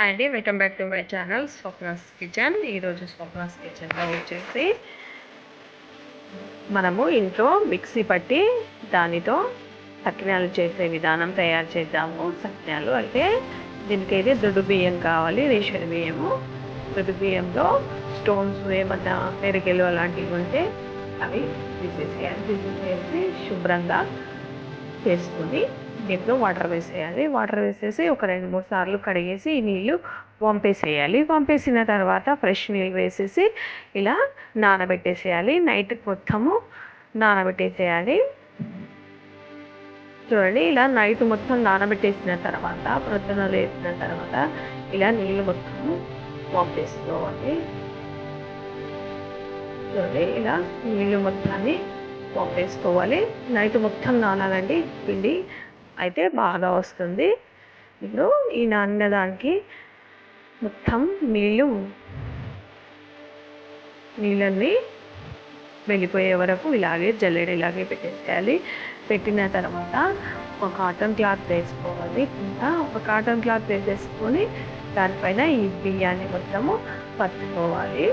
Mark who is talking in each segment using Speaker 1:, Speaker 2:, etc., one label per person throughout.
Speaker 1: And అండి welcome back to my channel Swapna's kitchen. ఈరోజు స్వప్నాస్ కిచెన్లో వచ్చేసి మనము ఇంట్లో మిక్సీ పట్టి దానితో సకినాలు చేసే విధానం తయారు చేద్దాము. సకినాలు అంటే దీనికైతే దొడ్డు బియ్యం కావాలి రేషన్ బియ్యము. దొడ్డు బియ్యంలో స్టోన్స్ ఏమన్నా మెరికెలు అలాంటివి ఉంటే అవి తీసేసేయాలి. తీసేసేసి శుభ్రంగా చేసుకుని దీంట్లో వాటర్ వేసేయాలి. వాటర్ వేసేసి ఒక రెండు మూడు సార్లు కడిగేసి ఈ నీళ్ళు వంపేసేయాలి. వంపేసిన తర్వాత ఫ్రెష్ నీళ్ళు వేసేసి ఇలా నానబెట్టేసేయాలి. నైట్ మొత్తము నానబెట్టేసేయాలి. చూడండి ఇలా నైట్ మొత్తం నానబెట్టేసిన తర్వాత ప్రొద్దున లేసిన తర్వాత ఇలా నీళ్ళు మొత్తం వంపేసుకోవాలి. చూడండి ఇలా నీళ్ళు మొత్తాన్ని పంపేసుకోవాలి నైట్ మొత్తం నానాలండి పిండి అయితే బాగా వస్తుంది. ఇప్పుడు ఈ నానిన దానికి మొత్తం నీళ్ళు నీళ్ళన్నీ వెళ్ళిపోయే వరకు ఇలాగే జల్లెడ ఇలాగే పెట్టేసేయాలి. పెట్టిన తర్వాత ఒక కాటన్ క్లాత్ వేసుకోవాలి. ఇంకా ఒక కాటన్ క్లాత్ వేసేసుకొని దానిపైన ఈ బియ్యాన్ని మొత్తము పట్టుకోవాలి.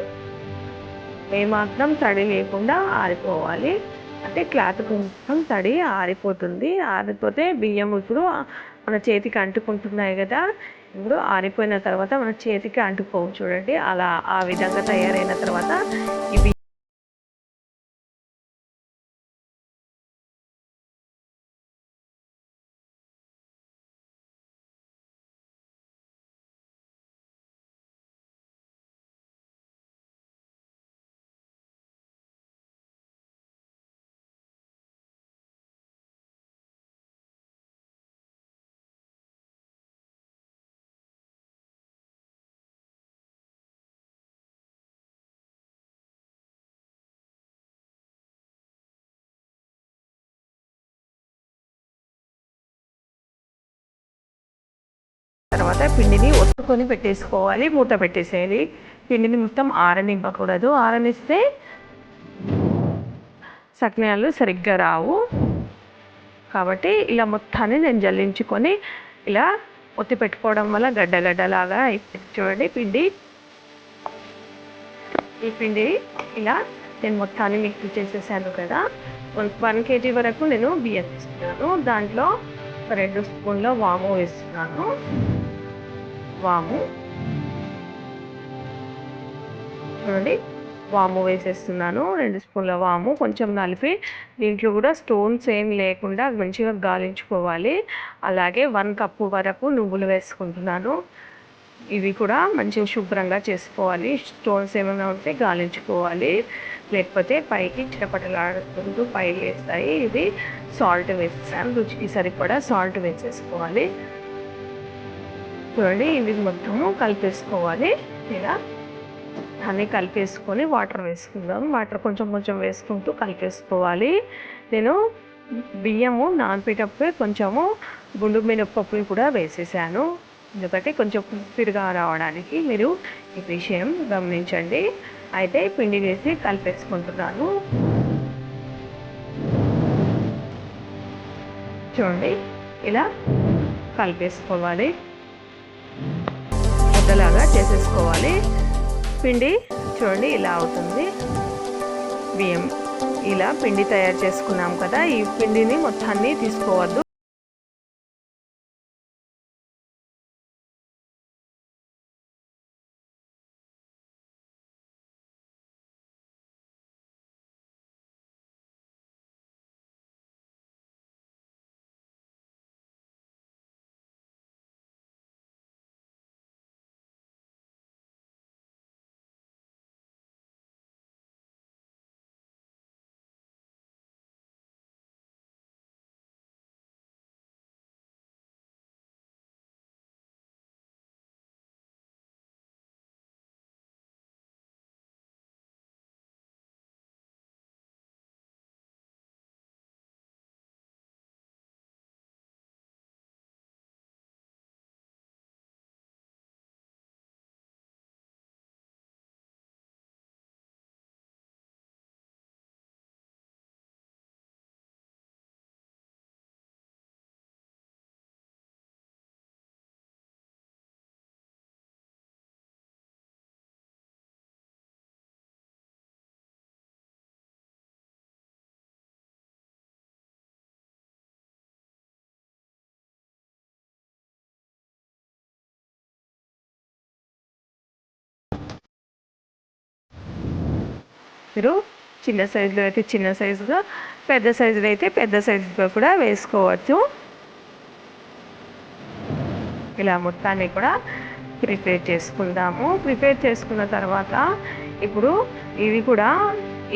Speaker 1: ఏమాత్రం తడి లేకుండా ఆరిపోవాలి. అంటే క్లాత్ కొంచెం తడి ఆరిపోతుంది. ఆరిపోతే బియ్యం ఇప్పుడు మన చేతికి అంటుకుంటున్నాయి కదా. ఇప్పుడు ఆరిపోయిన తర్వాత మన చేతికి అంటుకోవు చూడండి. అలా ఆ విధంగా తయారైన తర్వాత ఈ తర్వాత పిండిని ఒత్తుకొని పెట్టేసుకోవాలి మూత పెట్టేసేయాలి. పిండిని మొత్తం ఆరనివ్వకూడదు. ఆరనిస్తే సకినాలు సరిగ్గా రావు. కాబట్టి ఇలా మొత్తాన్ని నేను జల్లించుకొని ఇలా ఒత్తి పెట్టుకోవడం వల్ల గడ్డగడ్డలాగా చూడండి పిండి. ఈ పిండి ఇలా నేను మొత్తాన్ని మిక్స్ చేసేసాను కదా. వన్ కేజీ వరకు నేను బియ్యం తీసుకున్నాను. దాంట్లో రెండు స్పూన్ల వాము వేస్తున్నాను. వాము. చూడండి వాము వేసేస్తున్నాను. రెండు స్పూన్ల వాము కొంచెం కలిపి దీంట్లో కూడా స్టోన్స్ ఏం లేకుండా మంచిగా గాలించుకోవాలి. అలాగే వన్ కప్పు వరకు నువ్వులు వేసుకుంటున్నాను. ఇవి కూడా మంచిగా శుభ్రంగా చేసుకోవాలి. స్టోన్స్ ఏమైనా ఉంటే గాలించుకోవాలి. లేకపోతే పైకి చిరపటలాడుతుంటూ పైకి వేస్తాయి ఇది సాల్ట్ వేసేసాను. రుచికి సరిపడా సాల్ట్ వేసేసుకోవాలి. చూడండి ఇవి మొత్తము కలిపేసుకోవాలి. ఇలా అన్నీ కలిపేసుకొని వాటర్ వేసుకుందాం. వాటర్ కొంచెం కొంచెం వేసుకుంటూ కలిపేసుకోవాలి. నేను బియ్యము నానపేటప్పుడే కొంచెము గుండు మినప్పప్పుని కూడా వేసేసాను. ఎందుకంటే కొంచెం పిరుగా రావడానికి మీరు ఈ విషయం గమనించండి. అయితే పిండి వేసి కలిపేసుకుంటున్నాను. చూడండి ఇలా కలిపేసుకోవాలి. ముద్దలాగా చేసేసుకోవాలి. పిండి చూడండి ఇలా అవుతుంది. బియ్యం ఇలా పిండి తయారు చేసుకున్నాం కదా ఈ పిండిని మొత్తాన్ని తీసుకోవద్దు. మీరు చిన్న సైజులో అయితే చిన్న సైజుగా పెద్ద సైజులో అయితే పెద్ద సైజులో కూడా వేసుకోవచ్చు. ఇలా మొత్తాన్ని కూడా ప్రిపేర్ చేసుకుందాము. ప్రిపేర్ చేసుకున్న తర్వాత ఇప్పుడు ఇవి కూడా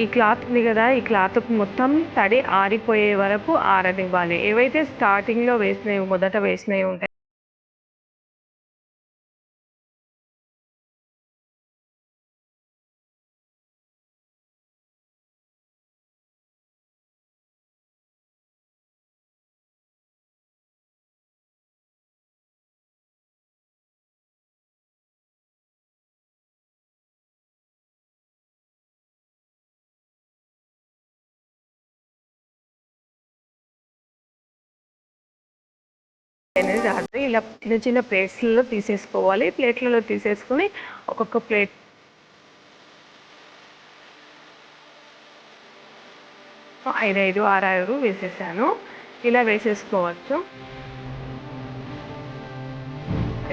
Speaker 1: ఈ క్లాత్ ఉంది కదా ఈ క్లాత్ మొత్తం తడి ఆరిపోయే వరకు ఆరనివ్వాలి. ఏవైతే స్టార్టింగ్లో వేసినవి మొదట వేసినవి ఉంటాయి అనేది రాదు ఇలా చిన్న చిన్న ప్లేట్స్లలో తీసేసుకోవాలి. ప్లేట్లలో తీసేసుకొని ఒక్కొక్క ప్లేట్ ఐదు ఐదు ఆరు ఆరు వేసేసాను. ఇలా వేసేసుకోవచ్చు.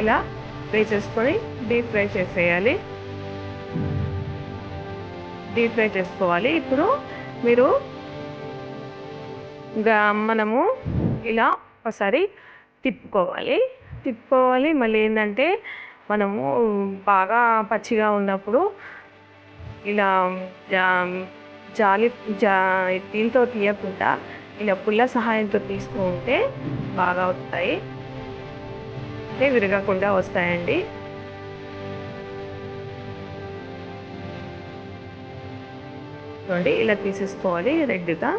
Speaker 1: ఇలా వేసేసుకొని డీప్ ఫ్రై చేసేయాలి. డీప్ ఫ్రై చేసుకోవాలి. ఇప్పుడు మీరు మనము ఇలా ఒకసారి తిప్పుకోవాలి. తిప్పుకోవాలి. మళ్ళీ ఏంటంటే మనము బాగా పచ్చిగా ఉన్నప్పుడు ఇలా జా జాలి జా దీంతో తీయకుండా ఇలా పుల్ల సహాయంతో తీస్తూ ఉంటే బాగా వస్తాయి. అంటే విరగకుండా వస్తాయండి. చూడండి ఇలా తీసేసుకోవాలి రెడ్గా.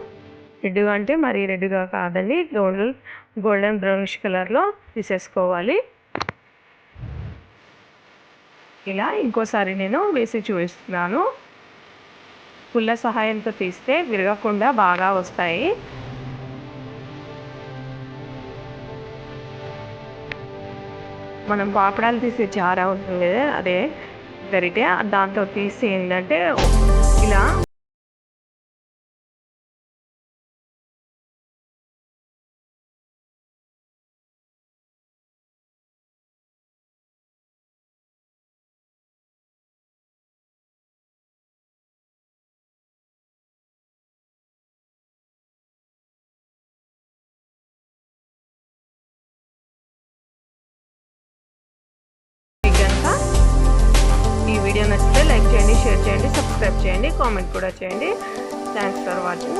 Speaker 1: రెడ్గా అంటే మరీ రెడ్గా కాదండి. గోల్డెన్ గోల్డెన్ బ్రౌనిష్ కలర్లో తీసేసుకోవాలి. ఇలా ఇంకోసారి నేను వేసి చూపిస్తున్నాను. పుల్ల సహాయంతో తీస్తే విరగకుండా బాగా వస్తాయి. మనం పాపడాలు తీసే చారా ఉంటుంది కదా అదే గరిటె దాంతో తీసి ఏంటంటే ఇలా షేర్ చేయండి సబ్స్క్రైబ్ చేయండి కామెంట్ కూడా చేయండి. Thanks for watching